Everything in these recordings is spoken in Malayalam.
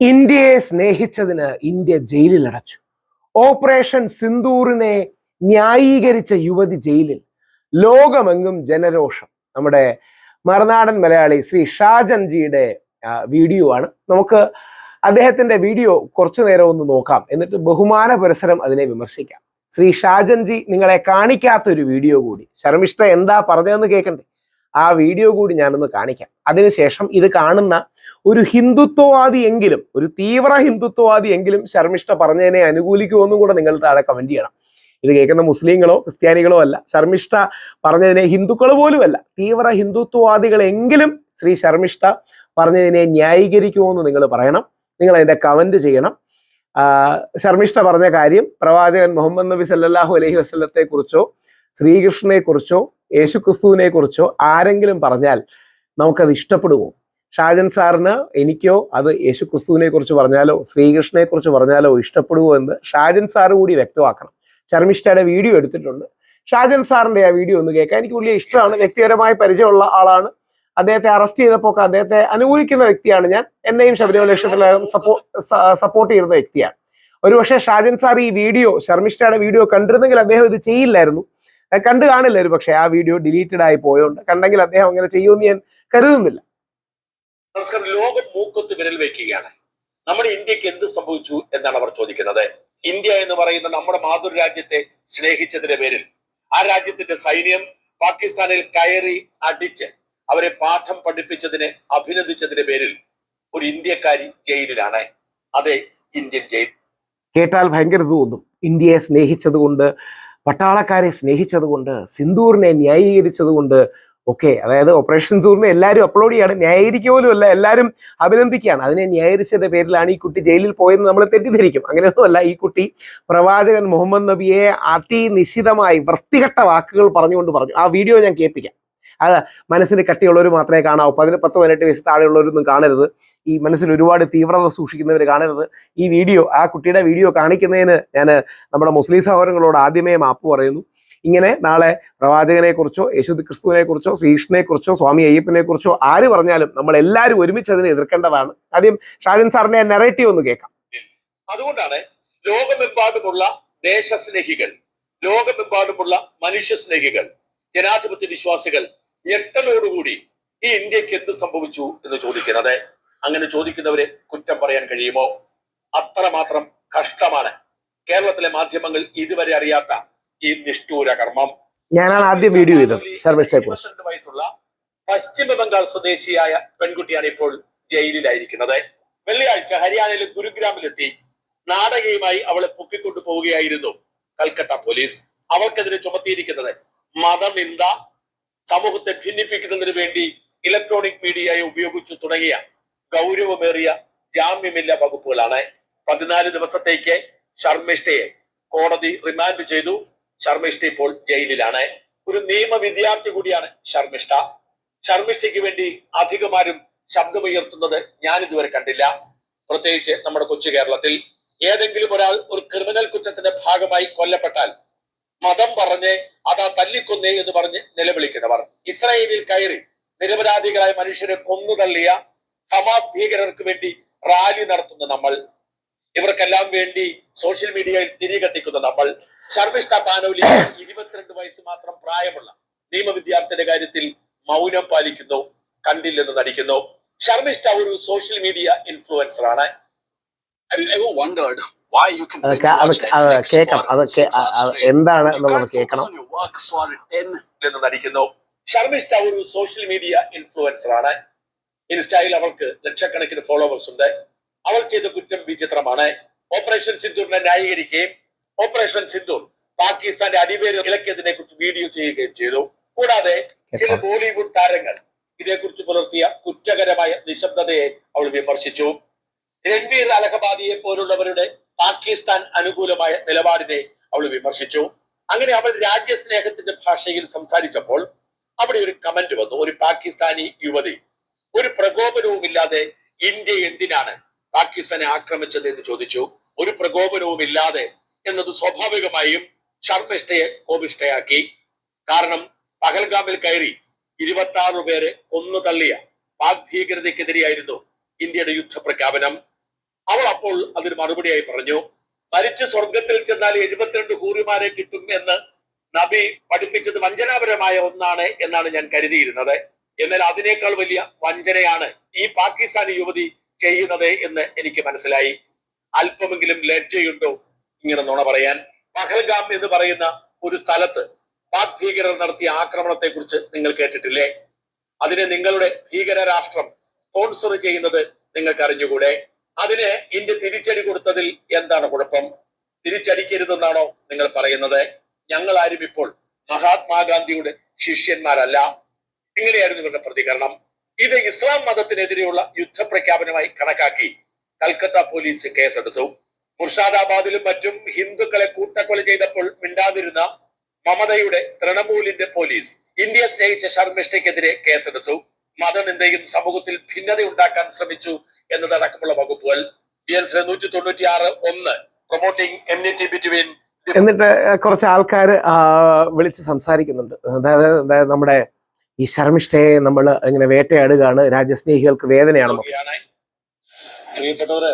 ഇന്ത്യയെ സ്നേഹിച്ചതിന് ഇന്ത്യ ജയിലിൽ അടച്ചു ഓപ്പറേഷൻ സിന്ദൂറിനെ ന്യായീകരിച്ച യുവതി ജയിലിൽ. ലോകമെങ്ങും ജനരോഷം. നമ്മുടെ മറുനാടൻ മലയാളി ശ്രീ ഷാജൻജിയുടെ വീഡിയോ ആണ്. നമുക്ക് അദ്ദേഹത്തിന്റെ വീഡിയോ കുറച്ചു നേരം ഒന്ന് നോക്കാം. എന്നിട്ട് ബഹുമാന പുരസരം അതിനെ വിമർശിക്കാം. ശ്രീ ഷാജൻജി നിങ്ങളെ കാണിക്കാത്ത ഒരു വീഡിയോ കൂടി. ശർമിഷ്ഠ എന്താ പറഞ്ഞതെന്ന് കേൾക്കണ്ടേ? ആ വീഡിയോ കൂടി ഞാനൊന്ന് കാണിക്കാം. അതിനുശേഷം ഇത് കാണുന്ന ഒരു ഹിന്ദുത്വവാദി എങ്കിലും ഒരു തീവ്ര ഹിന്ദുത്വവാദി എങ്കിലും ശർമിഷ്ഠ പറഞ്ഞതിനെ അനുകൂലിക്കുമെന്നും കൂടെ നിങ്ങൾ താഴെ കമന്റ് ചെയ്യണം. ഇത് കേൾക്കുന്ന മുസ്ലിങ്ങളോ ക്രിസ്ത്യാനികളോ അല്ല. ശർമിഷ്ഠ പറഞ്ഞതിനെ ഹിന്ദുക്കൾ പോലുമല്ല തീവ്ര ഹിന്ദുത്വവാദികളെങ്കിലും ശ്രീ ശർമിഷ്ഠ പറഞ്ഞതിനെ ന്യായീകരിക്കുമെന്ന് നിങ്ങൾ പറയണം. നിങ്ങൾ അതിന്റെ കമന്റ് ചെയ്യണം. ശർമിഷ്ഠ പറഞ്ഞ കാര്യം പ്രവാചകൻ മുഹമ്മദ് നബി സല്ലാഹു അലഹി വസ്ലത്തെക്കുറിച്ചോ ശ്രീകൃഷ്ണനെക്കുറിച്ചോ ശ്രീകൃഷ്ണനെ കുറിച്ചോ യേശുക്രിസ്തുവിനെ കുറിച്ചോ ആരെങ്കിലും പറഞ്ഞാൽ നമുക്കത് ഇഷ്ടപ്പെടുമോ? ഷാജൻ സാറിന് എനിക്കോ അത് യേശുക്രിസ്തുവിനെ കുറിച്ച് പറഞ്ഞാലോ ശ്രീകൃഷ്ണനെ കുറിച്ച് പറഞ്ഞാലോ ഇഷ്ടപ്പെടുമോ എന്ന് ഷാജൻ സാർ കൂടി വ്യക്തമാക്കണം. ശർമിഷ്ഠയുടെ വീഡിയോ എടുത്തിട്ടുണ്ട്. ഷാജൻ സാറിന്റെ ആ വീഡിയോ ഒന്ന് കേൾക്കാം. എനിക്ക് വലിയ ഇഷ്ടമാണ്. വ്യക്തിപരമായ പരിചയമുള്ള ആളാണ്. അദ്ദേഹത്തെ അറസ്റ്റ് ചെയ്തപ്പോൾ അദ്ദേഹത്തെ അനുകൂലിക്കുന്ന വ്യക്തിയാണ് ഞാൻ. എന്നെയും ശബരിമല ലക്ഷ്യത്തിൽ സപ്പോ സപ്പോർട്ട് ചെയ്യുന്ന വ്യക്തിയാണ്. ഒരുപക്ഷെ ഷാജൻ സാർ ഈ വീഡിയോ ശർമിഷ്ഠയുടെ വീഡിയോ കണ്ടിരുന്നെങ്കിൽ അദ്ദേഹം ഇത് ചെയ്യില്ലായിരുന്നു. കണ്ടു കാണില്ല. ഒരു പക്ഷേ ആ വീഡിയോ ഡിലീറ്റഡ് ആയി പോയോണ്ട് കണ്ടെങ്കിൽ അദ്ദേഹം അങ്ങനെ ചെയ്യുമെന്ന് ഞാൻ കരുതുന്നില്ല. നമസ്കാരം ലോകം മൂക്കൊത്ത് വിരൽ വെക്കുകയാണ് നമ്മുടെ ഇന്ത്യയ്ക്ക് എന്ത് സംഭവിച്ചു എന്നാണ് അവർ ചോദിക്കുന്നത്. ഇന്ത്യ എന്ന് പറയുന്ന നമ്മുടെ മാതൃരാജ്യത്തെ സ്നേഹിച്ചതിന്റെ പേരിൽ. ആ രാജ്യത്തിന്റെ സൈന്യം പാകിസ്ഥാനിൽ കയറി അടിച്ച് അവരെ പാഠം പഠിപ്പിച്ചതിന് അഭിനന്ദിച്ചതിന്റെ പേരിൽ ഒരു ഇന്ത്യക്കാരി ജയിലിലാണ്. അതെ ഇന്ത്യൻ ജയിൽ. കേട്ടാൽ ഭയങ്കര തോന്നും. ഇന്ത്യയെ സ്നേഹിച്ചത് കൊണ്ട് പട്ടാളക്കാരെ സ്നേഹിച്ചത് കൊണ്ട് സിന്ദൂറിനെ ന്യായീകരിച്ചത് കൊണ്ട് ഒക്കെ അതായത് ഓപ്പറേഷൻ സൂറിനെ എല്ലാവരും അപ്ലോഡ് ചെയ്യാണ്. ന്യായീകരിക്കുക പോലും അല്ല എല്ലാവരും അഭിനന്ദിക്കുകയാണ്. അതിനെ ന്യായീകരിച്ചതിന്റെ പേരിലാണ് ഈ കുട്ടി ജയിലിൽ പോയെന്ന് നമ്മൾ തെറ്റിദ്ധരിക്കും. അങ്ങനെയൊന്നുമല്ല ഈ കുട്ടി പ്രവാചകൻ മുഹമ്മദ് നബിയെ അതിനിശിതമായി വൃത്തികെട്ട വാക്കുകൾ പറഞ്ഞുകൊണ്ട് പറഞ്ഞു. ആ വീഡിയോ ഞാൻ കേൾപ്പിക്കാം. അത് മനസ്സിന് കട്ടിയുള്ളവർ മാത്രമേ കാണാവൂ. പതിന് പത്ത് പതിനെട്ട് വയസ്സ് താഴെയുള്ളവരൊന്നും കാണരുത്. ഈ മനസ്സിൽ ഒരുപാട് തീവ്രത സൂക്ഷിക്കുന്നവർ കാണരുത്. ഈ വീഡിയോ ആ കുട്ടിയുടെ വീഡിയോ കാണിക്കുന്നതിന് ഞാൻ നമ്മുടെ മുസ്ലിം സഹോദരങ്ങളോട് ആദ്യമേ മാപ്പ് പറയുന്നു. ഇങ്ങനെ നാളെ പ്രവാചകനെക്കുറിച്ചോ യേശു ക്രിസ്തുവിനെ കുറിച്ചോ ശ്രീകൃഷ്ണനെ കുറിച്ചോ സ്വാമി അയ്യപ്പനെ കുറിച്ചോ ആര് പറഞ്ഞാലും നമ്മൾ എല്ലാവരും ഒരുമിച്ച് അതിനെ എതിർക്കേണ്ടതാണ്. ആദ്യം ഷാജൻ സാറിന്റെ നെറേറ്റീവ് ഒന്ന് കേൾക്കാം. അതുകൊണ്ടാണ് ലോകമെമ്പാടുമുള്ള ദേശസ്നേഹികൾ ലോകമെമ്പാടുമുള്ള മനുഷ്യ സ്നേഹികൾ ജനാധിപത്യ വിശ്വാസികൾ ഞെട്ടലോടുകൂടി ഈ ഇന്ത്യയ്ക്ക് എന്ത് സംഭവിച്ചു എന്ന് ചോദിക്കുന്നത്? അങ്ങനെ ചോദിക്കുന്നവരെ കുറ്റം പറയാൻ കഴിയുമോ? അത്രമാത്രം കഷ്ടമാണ്. കേരളത്തിലെ മാധ്യമങ്ങൾ ഇതുവരെ അറിയാത്ത ഈ നിഷ്ഠൂര കർമ്മം. ഞാനാണ് ആദ്യം വീഡിയോ ചെയ്തത് ഇരുപത്തിരണ്ട് വയസ്സുള്ള പശ്ചിമ ബംഗാൾ സ്വദേശിയായ പെൺകുട്ടിയാണ് ഇപ്പോൾ ജയിലിലായിരിക്കുന്നത്. വെള്ളിയാഴ്ച ഹരിയാനയിലെ ഗുരുഗ്രാമിലെത്തി നാടകയുമായി അവളെ പൊക്കിക്കൊണ്ടു പോവുകയായിരുന്നു കൽക്കട്ട പോലീസ്. അവൾക്കെതിരെ ചുമത്തിയിരിക്കുന്നത് മതനിന്ദ സമൂഹത്തെ ഭിന്നിപ്പിക്കുന്നതിന് വേണ്ടി ഇലക്ട്രോണിക് മീഡിയയെ ഉപയോഗിച്ചു തുടങ്ങിയ ഗൗരവമേറിയ ജാമ്യമില്ല വകുപ്പുകളാണ്. പതിനാല് ദിവസത്തേക്ക് ശർമ്മിഷ്ഠയെ കോടതി റിമാൻഡ് ചെയ്തു. ശർമ്മിഷ്ഠ ഇപ്പോൾ ജയിലിലാണ്. ഒരു നിയമ വിദ്യാർത്ഥി കൂടിയാണ് ശർമ്മിഷ്ഠ. ശർമ്മിഷ്ഠയ്ക്ക് വേണ്ടി അധികമാരും ശബ്ദമുയർത്തുന്നത് ഞാൻ ഇതുവരെ കണ്ടില്ല. പ്രത്യേകിച്ച് നമ്മുടെ കൊച്ചു കേരളത്തിൽ. ഏതെങ്കിലും ഒരാൾ ഒരു ക്രിമിനൽ കുറ്റത്തിന്റെ ഭാഗമായി കൊല്ലപ്പെട്ടാൽ മതം പറഞ്ഞ് അതാ തല്ലിക്കൊന്നേ എന്ന് പറഞ്ഞ് നിലവിളിക്കുന്നവർ. ഇസ്രായേലിൽ കയറി നിരപരാധികളായ മനുഷ്യരെ കൊന്നു തള്ളിയ ഹമാസ് ഭീകരർക്ക് വേണ്ടി റാലി നടത്തുന്ന നമ്മൾ ഇവർക്കെല്ലാം വേണ്ടി സോഷ്യൽ മീഡിയയിൽ തിരികെത്തിക്കുന്ന നമ്മൾ ശർമിഷ്ഠ പാനോലി ഇരുപത്തിരണ്ട് വയസ്സ് മാത്രം പ്രായമുള്ള നിയമ വിദ്യാർത്ഥിയുടെ കാര്യത്തിൽ മൗനം പാലിക്കുന്നു കണ്ടില്ലെന്ന് നടിക്കുന്നു. ശർമിഷ്ഠ ഒരു സോഷ്യൽ മീഡിയ ഇൻഫ്ലുവൻസർ ആണ്. Have you ever wondered why you can അത് അത് കേൾക്കണം? എന്താണ് എന്നുള്ളത് കേൾക്കണം. എന്ന് നടിക്കുന്നു. ശർമിഷ്ഠ ഒരു സോഷ്യൽ മീഡിയ ഇൻഫ്ലുവൻസർ ആണ്. ഇൻസ്റ്റയിൽ അവൾക്ക് ലക്ഷക്കണക്കിന് ഫോളോവേഴ്സ് ഉണ്ട്. അവൾ ചെയ്ത കുറ്റം വിചിത്രമാണ്. ഓപ്പറേഷൻ സിന്ദൂറിനെ ന്യായീകരിക്കുകയും ഓപ്പറേഷൻ സിന്ദൂർ പാകിസ്ഥാന്റെ അടിവേര് ഇളക്കിയതിനെ കുറിച്ച് വീഡിയോ ചെയ്യുകയും ചെയ്തു. കൂടാതെ ചില. ബോളിവുഡ് താരങ്ങൾ ഇതേക്കുറിച്ച് പുലർത്തിയ കുറ്റകരമായ നിശബ്ദതയെ അവൾ വിമർശിച്ചു. രൺവീർ അലഹബാദിയെ പോലുള്ളവരുടെ പാകിസ്ഥാൻ അനുകൂലമായ നിലപാടിനെ അവൾ വിമർശിച്ചു. അങ്ങനെ അവൾ രാജ്യസ്നേഹത്തിന്റെ ഭാഷയിൽ സംസാരിച്ചപ്പോൾ അവിടെ ഒരു കമന്റ് വന്നു. ഒരു പാകിസ്ഥാനി യുവതി ഒരു പ്രകോപനവുമില്ലാതെ ഇന്ത്യ എന്തിനാണ് പാകിസ്ഥാനെ ആക്രമിച്ചത് എന്ന് ചോദിച്ചു. ഒരു പ്രകോപനവുമില്ലാതെ എന്നത് സ്വാഭാവികമായും ശർമ്മിഷ്ഠയെ കോപിഷ്ഠയാക്കി. കാരണം പഹൽഗാമിൽ കയറി ഇരുപത്തി ആറ് പേരെ കൊന്നു തള്ളിയ പാക് ഭീകരതയ്ക്കെതിരെയായിരുന്നു ഇന്ത്യയുടെ യുദ്ധപ്രഖ്യാപനം. അവൾ അപ്പോൾ അതിന് മറുപടിയായി പറഞ്ഞു മരിച്ച് സ്വർഗത്തിൽ ചെന്നാൽ എഴുപത്തിരണ്ട് കൂറിമാരെ കിട്ടും എന്ന് നബി പഠിപ്പിച്ചത് വഞ്ചനാപരമായ ഒന്നാണ് എന്നാണ് ഞാൻ കരുതിയിരുന്നത്. എന്നാൽ അതിനേക്കാൾ വലിയ വഞ്ചനയാണ് ഈ പാകിസ്ഥാനി യുവതി ചെയ്യുന്നത് എന്ന് എനിക്ക് മനസ്സിലായി. അല്പമെങ്കിലും ലജ്ജയുണ്ടോ? ഇങ്ങനെ നുണ പറയാൻ. പഹൽഗാം എന്ന് പറയുന്ന ഒരു സ്ഥലത്ത് പാക് ഭീകരർ നടത്തിയ ആക്രമണത്തെ കുറിച്ച് നിങ്ങൾ കേട്ടിട്ടില്ലേ? അതിനെ നിങ്ങളുടെ ഭീകര രാഷ്ട്രം സ്പോൺസർ ചെയ്യുന്നത് നിങ്ങൾക്ക് അറിഞ്ഞുകൂടെ അതിന് ഇന്ത്യ തിരിച്ചടി കൊടുത്തതിൽ എന്താണ് കുഴപ്പം? തിരിച്ചടിക്കരുതെന്നാണോ നിങ്ങൾ പറയുന്നത്? ഞങ്ങൾ ആരും ഇപ്പോൾ മഹാത്മാഗാന്ധിയുടെ ശിഷ്യന്മാരല്ല. ഇങ്ങനെയായിരുന്നു നിങ്ങളുടെ പ്രതികരണം. ഇത് ഇസ്ലാം മതത്തിനെതിരെയുള്ള യുദ്ധപ്രഖ്യാപനമായി കണക്കാക്കി കൽക്കത്ത പോലീസ് കേസെടുത്തു. മുർഷാദാബാദിലും മറ്റും ഹിന്ദുക്കളെ കൂട്ടക്കൊല ചെയ്തപ്പോൾ മിണ്ടാതിരുന്ന മമതയുടെ തൃണമൂലിന്റെ പോലീസ് ഇന്ത്യ സ്നേഹിച്ച ശർമ്മിഷ്ഠയ്ക്കെതിരെ കേസെടുത്തു. മതനിന്ദയും സമൂഹത്തിൽ ഭിന്നത ഉണ്ടാക്കാൻ ശ്രമിച്ചു. എന്നതടക്കമുള്ള വകുപ്പുകൾ. ബി എൻ നൂറ്റി തൊണ്ണൂറ്റി ആറ് ഒന്ന് പ്രൊമോട്ടിംഗ് ബിറ്റ്വീൻ എന്നിട്ട് കുറച്ച് ആൾക്കാർ വിളിച്ച് സംസാരിക്കുന്നുണ്ട്. അതായത് അതായത് നമ്മുടെ ഈ ശർമ്മിഷ്ഠയെ നമ്മൾ ഇങ്ങനെ വേട്ടയാടുകയാണ്. രാജ്യസ്നേഹികൾക്ക് വേദനയാണ് പ്രിയപ്പെട്ടവര് പ്രിയപ്പെട്ടവരെ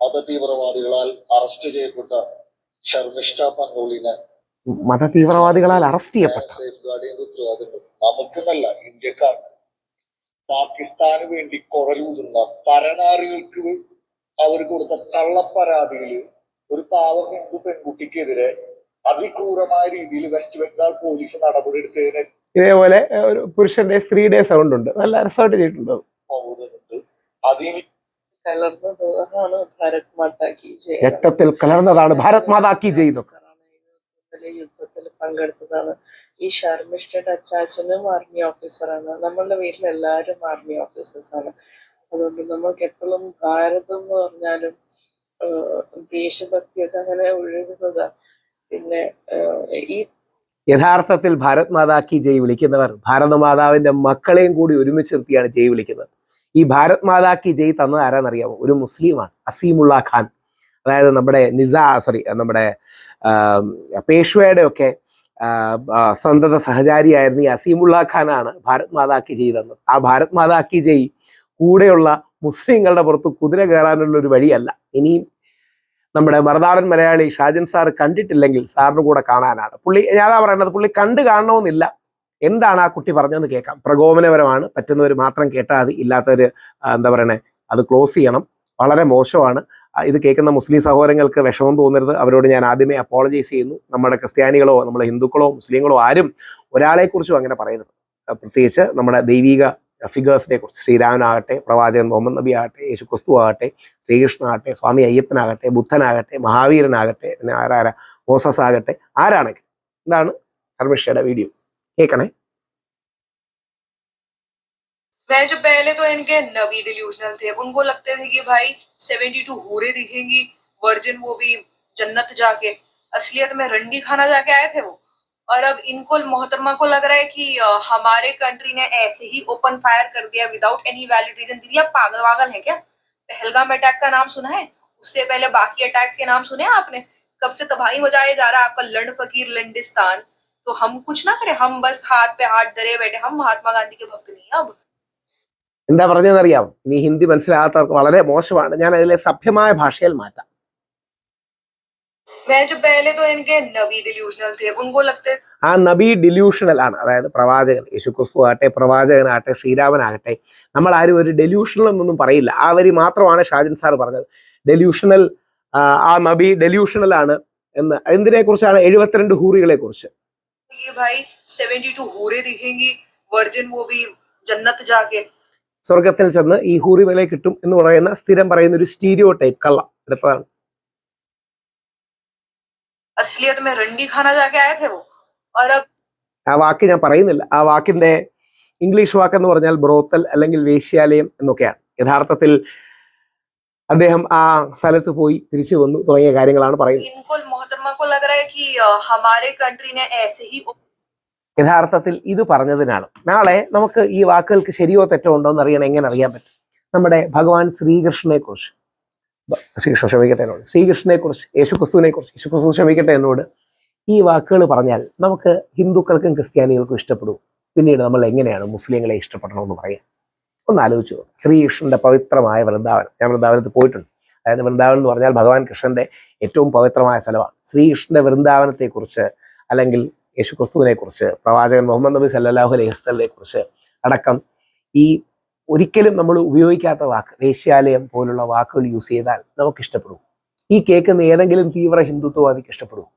മതതീവ്രവാദികളാൽ അറസ്റ്റ് ചെയ്യപ്പെട്ട ശർമിഷ്ഠ പന്നോളിനെ മതതീവ്രവാദികളാൽ അറസ്റ്റ് ചെയ്യപ്പെട്ട. സേഫ് ഗാർഡിന്റെ ഉത്തരവാദിത്വം നമുക്കെന്നല്ല ഇന്ത്യക്കാർക്ക്. പാകിസ്ഥാന് വേണ്ടി കുഴലൂതുന്ന പരനാറികൾക്ക് അവർ കൊടുത്ത കള്ളപ്പരാതിയിൽ ഒരു പാവം ഹിന്ദു പെൺകുട്ടിക്കെതിരെ അതിക്രൂരമായ രീതിയിൽ വെസ്റ്റ് ബംഗാൾ പോലീസ് നടപടിയെടുത്തതിനെ ഇതേപോലെ ഒരു പുരുഷന്റെ സ്ത്രീയുടെ സൗണ്ട് ഉണ്ട്. നല്ല രസമായിട്ട് ചെയ്തിട്ടുണ്ട് അതിന് മാതാക്കി രക്തത്തിൽ കലർന്നതാണ് ഭാരത് മാതാ കി ജയ് യുദ്ധത്തിൽ യുദ്ധത്തിൽ പങ്കെടുത്തതാണ്. ഈ ശർമ്മിഷ്ഠയുടെ അച്ചാച്ചനും ആർമി ഓഫീസറാണ് നമ്മളുടെ വീട്ടിൽ എല്ലാവരും ആർമി ഓഫീസേഴ്സ് ആണ് അതുകൊണ്ട് നമ്മൾക്ക് എപ്പോഴും ഭാരതം എന്ന് പറഞ്ഞാലും ദേശഭക്തിയൊക്കെ അങ്ങനെ ഒഴുകുന്നതാ. പിന്നെ ഈ യഥാർത്ഥത്തിൽ ഭാരത് മാതാക്കി ജയ് വിളിക്കുന്നവർ ഭാരത മാതാവിന്റെ മക്കളെയും കൂടി ഒരുമിച്ച് നിർത്തിയാണ് ജയ് വിളിക്കുന്നത്. ഈ ഭാരത് മാതാക്കി ജയ് തന്നത് ആരാന്നറിയാമോ? ഒരു മുസ്ലിമാണ് അസീമുള്ള ഖാൻ. അതായത് നമ്മുടെ നിസാ സോറി നമ്മുടെ പേഷ്വയുടെ ഒക്കെ സന്തത സഹചാരിയായിരുന്ന ഈ അസീമുള്ള ഖാനാണ് ഭാരത് മാതാക്കി ജയ് തന്നത്. ആ ഭാരത് മാതാക്കി ജയ് കൂടെയുള്ള മുസ്ലിങ്ങളുടെ പുറത്ത് കുതിര കയറാനുള്ള ഒരു വഴിയല്ല. ഇനിയും നമ്മുടെ മറുനാടൻ മലയാളി ഷാജൻ സാർ കണ്ടിട്ടില്ലെങ്കിൽ സാറിന് കൂടെ കാണാനാണ്. പുള്ളി ഞാനാ പറയുന്നത് പുള്ളി കണ്ടു കാണണമെന്നില്ല. എന്താണ് ആ കുട്ടി പറഞ്ഞതെന്ന് കേൾക്കാം. പ്രകോപനപരമാണ് പറ്റുന്നവർ മാത്രം കേട്ടാൽ മതി. ഇല്ലാത്തവർ എന്താ പറയണേ അത് ക്ലോസ് ചെയ്യണം. വളരെ മോശമാണ്. ഇത് കേൾക്കുന്ന മുസ്ലിം സഹോദരങ്ങൾക്ക് വിഷമം തോന്നരുത്. അവരോട് ഞാൻ ആദ്യമേ അപ്പോളജൈസ് ചെയ്യുന്നു. നമ്മുടെ ക്രിസ്ത്യാനികളോ നമ്മുടെ ഹിന്ദുക്കളോ മുസ്ലിങ്ങളോ ആരും ഒരാളെക്കുറിച്ചും അങ്ങനെ പറയരുത്. പ്രത്യേകിച്ച് നമ്മുടെ ദൈവിക ഫിഗേഴ്സിനെ കുറിച്ച് ശ്രീരാമനാകട്ടെ പ്രവാചകൻ മുഹമ്മദ് നബി ആകട്ടെ യേശു ക്രിസ്തു ആകട്ടെ ശ്രീകൃഷ്ണനാകട്ടെ സ്വാമി അയ്യപ്പനാകട്ടെ ബുദ്ധനാകട്ടെ മഹാവീരനാകട്ടെ പിന്നെ ആരാരാ? മോസസ് ആകട്ടെ ആരാണെങ്കിൽ ഇതാണ് ധർമ്മിഷയുടെ വീഡിയോ കേൾക്കണേ? मैं जो पहले तो इनके नबी डिल्यूजनल थे, उनको लगते थे कि भाई 72 हूरे दिखेंगी वर्जिन वो भी जन्नत जाके। असलियत में रंडी खाना जाके आए थे वो। और अब इनको मोहतरमा को लग रहा है कि हमारे कंट्री ने ऐसे ही ओपन फायर कर दिया विदाउट एनी वैलिड रीजन दीदी, आप पागल वागल है क्या? पहलगाम अटैक का नाम सुना है? उससे पहले बाकी अटैक्स के नाम सुने आपने? कब से तबाही मचाए जा रहा है आपका लंड फकीर लंडिस्तान? तो हम कुछ ना करें, हम बस हाथ पे हाथ धरे बैठे, हम महात्मा गांधी के भक्त नहीं अब। എന്താ പറഞ്ഞതെന്നറിയാം ഇനി ഹിന്ദി മനസ്സിലാകാത്തവർക്ക് വളരെ മോശമാണ്. ഞാൻ അതിലെ സഭ്യമായ ഭാഷയിൽ മാറ്റാം. ആ നബി ഡെല്യൂഷണൽ ആണ്. അതായത് പ്രവാചകൻ യേശുക്രിസ്തു ആകട്ടെ പ്രവാചകനാകട്ടെ ശ്രീരാമനാകട്ടെ. നമ്മൾ ആരും ഒരു ഡെല്യൂഷണൽ എന്നൊന്നും പറയില്ല. ആ വരി മാത്രമാണ് ഷാജിൻ സാർ പറഞ്ഞത്. ഡെല്യൂഷണൽ ആ നബി ഡെല്യൂഷണൽ ആണ് എന്ന്. എന്തിനെ കുറിച്ചാണ് എഴുപത്തിരണ്ട് ഹൂറികളെ കുറിച്ച് ഭായി സെവന്റി ടു ഹൂറെ ദിഖേങ്കി വർജിൻ വോ ഭി ജാകെ സ്വർഗത്തിൽ ചെന്ന് ഈ ഹൂറിമലെ കിട്ടും എന്ന് പറയുന്ന സ്ഥിരം പറയുന്ന ഒരു സ്റ്റീരിയോ ടൈപ്പ് കള്ള എടുത്തതാണ്. ആ വാക്ക് ഞാൻ പറയുന്നില്ല. ആ വാക്കിന്റെ ഇംഗ്ലീഷ് വാക്ക് എന്ന് പറഞ്ഞാൽ ബ്രോത്തൽ അല്ലെങ്കിൽ വേശ്യാലയം എന്നൊക്കെയാണ്. യഥാർത്ഥത്തിൽ അദ്ദേഹം ആ സ്ഥലത്ത് പോയി തിരിച്ചു വന്നു തുടങ്ങിയ കാര്യങ്ങളാണ് പറയുന്നത്. യഥാർത്ഥത്തിൽ ഇത് പറഞ്ഞതിനാണ്. നാളെ നമുക്ക് ഈ വാക്കുകൾക്ക് ശരിയോ തെറ്റോ ഉണ്ടോ എന്ന് അറിയണം എങ്ങനെ അറിയാൻ പറ്റും? നമ്മുടെ ഭഗവാൻ ശ്രീകൃഷ്ണനെ കുറിച്ച് ശ്രീകൃഷ്ണ ക്ഷമിക്കട്ടെ എന്നോട്. ശ്രീകൃഷ്ണനെ കുറിച്ച് യേശു ക്രിസ്തുവിനെ കുറിച്ച് യേശു ക്രിസ്തു ക്ഷമിക്കട്ടെ എന്നോട് ഈ വാക്കുകൾ പറഞ്ഞാൽ നമുക്ക് ഹിന്ദുക്കൾക്കും ക്രിസ്ത്യാനികൾക്കും ഇഷ്ടപ്പെടും. പിന്നീട് നമ്മൾ എങ്ങനെയാണ് മുസ്ലിങ്ങളെ ഇഷ്ടപ്പെടണമെന്ന് പറയാം? ഒന്ന് ആലോചിച്ചു. ശ്രീകൃഷ്ണന്റെ പവിത്രമായ വൃന്ദാവനം. ഞാൻ വൃന്ദാവനത്തിൽ പോയിട്ടുണ്ട്. അതായത് വൃന്ദാവനം എന്ന് പറഞ്ഞാൽ ഭഗവാൻ കൃഷ്ണന്റെ ഏറ്റവും പവിത്രമായ സ്ഥലമാണ്. ശ്രീകൃഷ്ണന്റെ വൃന്ദാവനത്തെക്കുറിച്ച് അല്ലെങ്കിൽ യേശു ക്രിസ്തുവിനെ കുറിച്ച് പ്രവാചകൻ മുഹമ്മദ് നബി സല്ലാഹു അലൈഹി വസ്ലിനെ കുറിച്ച് അടക്കം ഈ ഒരിക്കലും നമ്മൾ ഉപയോഗിക്കാത്ത വാക്ക് ദേശീയാലയം പോലുള്ള വാക്കുകൾ യൂസ് ചെയ്താൽ നമുക്ക് ഇഷ്ടപ്പെടും ഈ കേൾക്കുന്ന ഏതെങ്കിലും തീവ്ര ഹിന്ദുത്വവാദിക്ക് ഇഷ്ടപ്പെടും.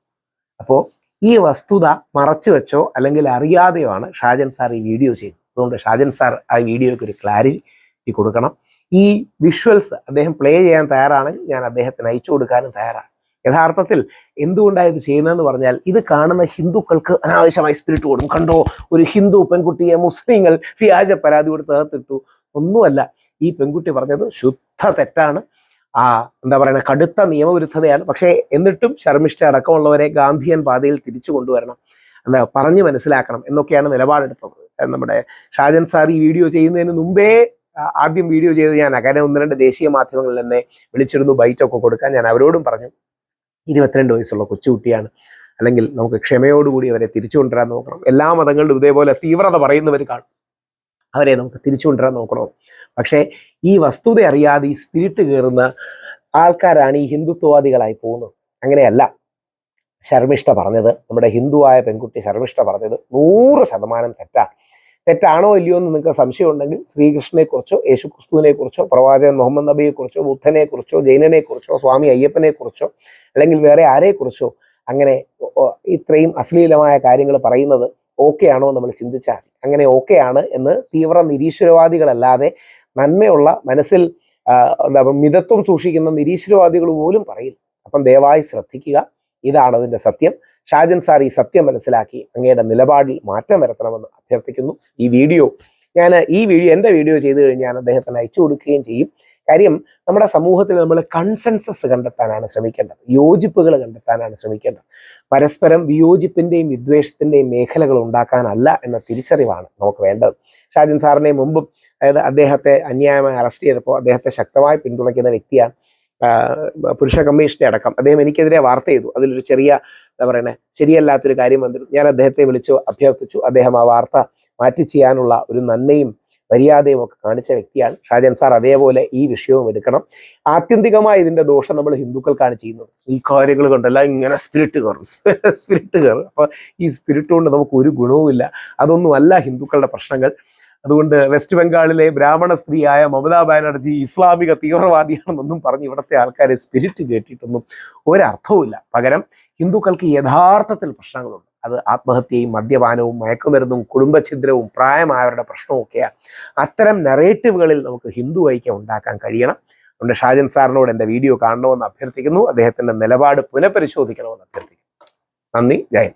അപ്പോൾ ഈ വസ്തുത മറച്ചു വെച്ചോ അല്ലെങ്കിൽ അറിയാതെയോ ആണ് ഷാജൻ സാർ ഈ വീഡിയോ ചെയ്തത് അതുകൊണ്ട് ഷാജൻ സാർ ആ വീഡിയോയ്ക്ക് ഒരു ക്ലാരിറ്റി കൊടുക്കണം. ഈ വിഷ്വൽസ് അദ്ദേഹം പ്ലേ ചെയ്യാൻ തയ്യാറാണെങ്കിൽ ഞാൻ അദ്ദേഹത്തിന് അയച്ചു കൊടുക്കാനും തയ്യാറാണ്. യഥാർത്ഥത്തിൽ എന്തുകൊണ്ടാണ് ഇത് ചെയ്യുന്നതെന്ന് പറഞ്ഞാൽ ഇത് കാണുന്ന ഹിന്ദുക്കൾക്ക് അനാവശ്യമായി സ്പിരിറ്റ് കൊടുക്കും. കണ്ടോ? ഒരു ഹിന്ദു പെൺകുട്ടിയെ മുസ്ലിങ്ങൾ വ്യാജ പരാതി കൊടുത്ത് അകത്തിട്ടു. ഒന്നുമല്ല ഈ പെൺകുട്ടി പറഞ്ഞത് ശുദ്ധ തെറ്റാണ്. ആ എന്താ പറയുക കടുത്ത നിയമവിരുദ്ധതയാണ്. പക്ഷേ എന്നിട്ടും ശർമ്മിഷ്ഠ അടക്കമുള്ളവരെ ഗാന്ധിയൻ പാതയിൽ തിരിച്ചു കൊണ്ടുവരണം. എന്താ പറഞ്ഞു മനസ്സിലാക്കണം എന്നൊക്കെയാണ് നിലപാടെടുത്തത്. നമ്മുടെ ഷാജൻ സാർ ഈ വീഡിയോ ചെയ്യുന്നതിന് മുമ്പേ ആദ്യം വീഡിയോ ചെയ്ത് ഞാൻ അങ്ങനെ ഒന്ന് രണ്ട് ദേശീയ മാധ്യമങ്ങളിൽ തന്നെ വിളിച്ചിരുന്നു ബൈറ്റൊക്കെ കൊടുക്കാൻ. ഞാൻ അവരോടും പറഞ്ഞു. ഇരുപത്തിരണ്ട് വയസ്സുള്ള കൊച്ചുകുട്ടിയാണ്. അല്ലെങ്കിൽ നമുക്ക് ക്ഷമയോടുകൂടി അവരെ തിരിച്ചു കൊണ്ടുവരാൻ നോക്കണം. എല്ലാ മതങ്ങളിലും ഇതേപോലെ തീവ്രത പറയുന്നവർ കാണും. അവരെ നമുക്ക് തിരിച്ചു കൊണ്ടുവരാൻ നോക്കണം? പക്ഷേ ഈ വസ്തുത അറിയാതെ ഈ സ്പിരിറ്റ് കയറുന്ന ആൾക്കാരാണ് ഈ ഹിന്ദുത്വവാദികളായി പോകുന്നത്. അങ്ങനെയല്ല. ശർമിഷ്ഠ പറഞ്ഞത് നമ്മുടെ ഹിന്ദുവായ പെൺകുട്ടി ശർമിഷ്ഠ പറഞ്ഞത് നൂറ് ശതമാനം തെറ്റാണ്. തെറ്റാണോ ഇല്ലയോ എന്ന് നിങ്ങൾക്ക് സംശയം ഉണ്ടെങ്കിൽ ശ്രീകൃഷ്ണനെ കുറിച്ചോ യേശു ക്രിസ്തുവിനെ കുറിച്ചോ പ്രവാചകൻ മുഹമ്മദ് നബിയെ കുറിച്ചോ ബുദ്ധനെ കുറിച്ചോ ജൈനനെ കുറിച്ചോ സ്വാമി അയ്യപ്പനെ കുറിച്ചോ അല്ലെങ്കിൽ വേറെ ആരെക്കുറിച്ചോ അങ്ങനെ ഇത്രയും അശ്ലീലമായ കാര്യങ്ങൾ പറയുന്നത് ഓക്കെ ആണോ നമ്മൾ ചിന്തിച്ചാൽ അങ്ങനെ ഓക്കെ ആണ് എന്ന് തീവ്ര നിരീശ്വരവാദികളല്ലാതെ നന്മയുള്ള മനസ്സിൽ മിതത്വം സൂക്ഷിക്കുന്ന നിരീശ്വരവാദികൾ പോലും പറയില്ല. അപ്പം ദയവായി ശ്രദ്ധിക്കുക. ഇതാണ് അതിന്റെ സത്യം. ഷാജൻ സാർ ഈ സത്യം മനസ്സിലാക്കി അങ്ങയുടെ നിലപാടിൽ മാറ്റം വരുത്തണമെന്ന് അഭ്യർത്ഥിക്കുന്നു. ഈ വീഡിയോ ഞാൻ ഈ വീഡിയോ എന്റെ വീഡിയോ ചെയ്തു കഴിഞ്ഞാൽ അദ്ദേഹത്തിന് അയച്ചു കൊടുക്കുകയും ചെയ്യും. കാര്യം നമ്മുടെ സമൂഹത്തിൽ നമ്മൾ കൺസെൻസസ് കണ്ടെത്താനാണ് ശ്രമിക്കേണ്ടത്. യോജിപ്പുകൾ കണ്ടെത്താനാണ് ശ്രമിക്കേണ്ടത്. പരസ്പരം വിയോജിപ്പിന്റെയും വിദ്വേഷത്തിന്റെയും മേഖലകൾ ഉണ്ടാക്കാനല്ല എന്ന തിരിച്ചറിവാണ് നമുക്ക് വേണ്ടത്. ഷാജിൻ സാറിനെ മുമ്പും അതായത് അദ്ദേഹത്തെ അന്യായമായി അറസ്റ്റ് ചെയ്തപ്പോൾ അദ്ദേഹത്തെ ശക്തമായി പിന്തുണയ്ക്കുന്ന വ്യക്തിയാണ് പുരുഷ കമ്മീഷനെ അടക്കം അദ്ദേഹം എനിക്കെതിരെ വാർത്ത ചെയ്തു. അതിലൊരു ചെറിയ എന്താ പറയുന്നത് ശരിയല്ലാത്തൊരു കാര്യം വന്നിരുന്നു ഞാൻ അദ്ദേഹത്തെ വിളിച്ചു അഭ്യർത്ഥിച്ചു. അദ്ദേഹം ആ വാർത്ത മാറ്റി ചെയ്യാനുള്ള ഒരു നന്മയും മര്യാദയും ഒക്കെ കാണിച്ച വ്യക്തിയാണ് ഷാജൻ സാർ. അതേപോലെ ഈ വിഷയവും എടുക്കണം. ആത്യന്തികമായി ഇതിന്റെ ദോഷം നമ്മൾ ഹിന്ദുക്കൾക്കാണ് ചെയ്യുന്നത്. ഈ കാര്യങ്ങൾ കൊണ്ടല്ല ഇങ്ങനെ സ്പിരിറ്റ് കയറും. സ്പിരിറ്റ് കയറും. അപ്പൊ ഈ സ്പിരിറ്റ് കൊണ്ട് നമുക്ക് ഒരു ഗുണവുമില്ല. അതൊന്നുമല്ല ഹിന്ദുക്കളുടെ പ്രശ്നങ്ങൾ. അതുകൊണ്ട് വെസ്റ്റ് ബംഗാളിലെ ബ്രാഹ്മണ സ്ത്രീയായ മമതാ ബാനർജി ഇസ്ലാമിക തീവ്രവാദിയാണെന്നൊന്നും പറഞ്ഞ് ഇവിടുത്തെ ആൾക്കാരെ സ്പിരിറ്റ് കേട്ടിട്ടൊന്നും ഒരർത്ഥവുമില്ല. പകരം ഹിന്ദുക്കൾക്ക് യഥാർത്ഥത്തിൽ പ്രശ്നങ്ങളുണ്ട്. അത് ആത്മഹത്യയും മദ്യപാനവും മയക്കുമരുന്നും കുടുംബഛിദ്രവും പ്രായമായവരുടെ പ്രശ്നവും ഒക്കെയാണ് അത്തരം നെറേറ്റീവുകളിൽ നമുക്ക് ഹിന്ദു ഐക്യം ഉണ്ടാക്കാൻ കഴിയണം. അതുകൊണ്ട് ഷാജൻ സാറിനോട് എന്റെ വീഡിയോ കാണണമെന്ന് അഭ്യർത്ഥിക്കുന്നു. അദ്ദേഹത്തിന്റെ നിലപാട് പുനഃപരിശോധിക്കണമെന്ന് അഭ്യർത്ഥിക്കുന്നു. നന്ദി. ജയൻ